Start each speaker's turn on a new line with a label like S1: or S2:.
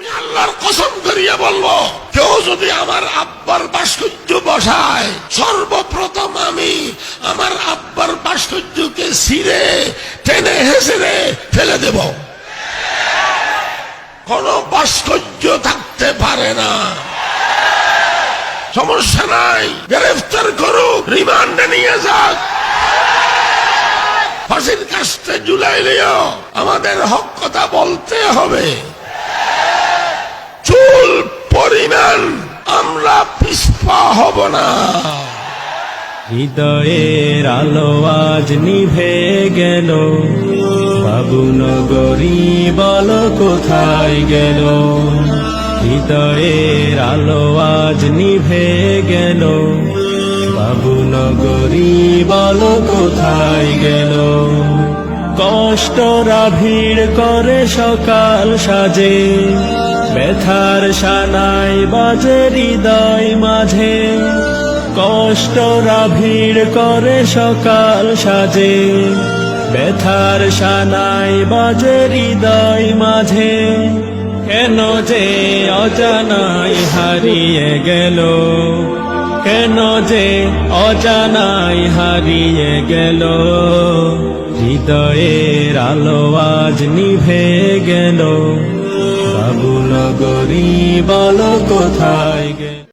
S1: আমি আল্লাহর কসম করিয়া বলব, কেউ যদি আমার আব্বার ভাস্কর্য বসায়, সর্বপ্রথম আমি আমার আব্বার ভাস্কর্যকে ছিঁড়ে, টেনে হেসেড়ে ফেলে দেব। কোন ভাস্কর্য থাকতে পারে না। সমস্যা নাই, গ্রেফতার করুক, রিমান্ডে নিয়ে যাক। ফাঁসির কাছতে জুলাইলেও আমাদের হক কথা বলতে হবে। আমরা পিছপা হব না।
S2: হৃদয়ের আলো আজ নিভে গেল। বাবু নগরী বল কোথায় গেল? হৃদয়ের আলো আজ নিভে গেল। বাবু নগরী বল কোথায় কষ্টরা ভিড় করে সকাল সাজে। ব্যথার সানাই বাজে হৃদয় মাঝে। কষ্টরা ভিড় করে সকাল সাজে। ব্যথার সানাই বাজে হৃদয় মাঝে। কেন যে অজানাই হারিয়ে গেল? কেন যে অজানাই হারিয়ে গেল? হৃদয়ের আলো আজ নিভে গেল। বাবু নগরী বল কোথায় গেল